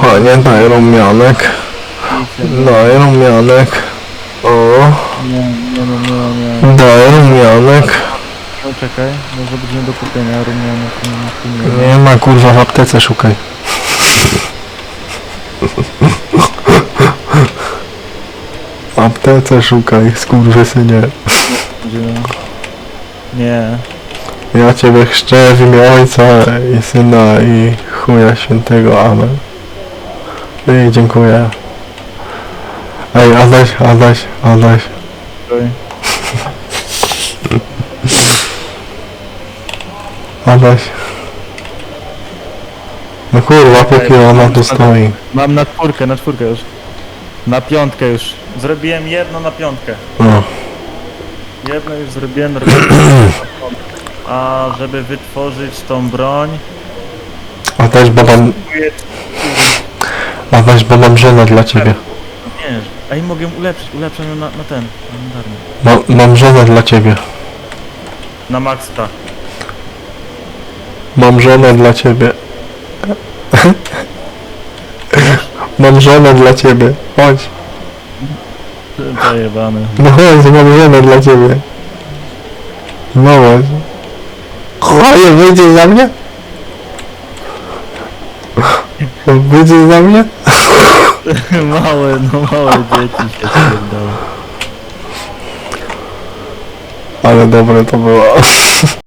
kochanie, daj rumianek. Daj rumianek. O, Nie, nie, no, daj rumianek. No czekaj, może być nie do kupienia, rumianek, nie, ma kurwa w aptece szukaj. W aptece szukaj, skurwysynie. Nie. Ja Ciebie chrzczę w imię Ojca i Syna i chuja świętego. Amen. I dziękuję. Ej, Adaś, Adaś, Adaś. Czekaj. Adaś. No kurwa, póki ona tu stoi. Mam na czwórkę, na czwórkę już. Na piątkę już. Zrobiłem jedno na piątkę. No. Jedno już zrobiłem, robiłem na piątkę. A żeby wytworzyć tą broń... Adaś, bo mam, Adaś, bo mam żonę dla Ciebie. Nie, ej mogę ulepszyć, ulepszam ją na, na ten, na darmo. Ma, mam żonę dla Ciebie. Na Maxta. Mam żonę dla Ciebie. Mam żonę dla Ciebie. Chodź. Zajebany. No chodź, mam żonę dla ciebie. No chodź. Chodź, wyjdziesz za mnie? Выйди за мне? Мало, но ну, мало дети сейчас передал. Але добре то було.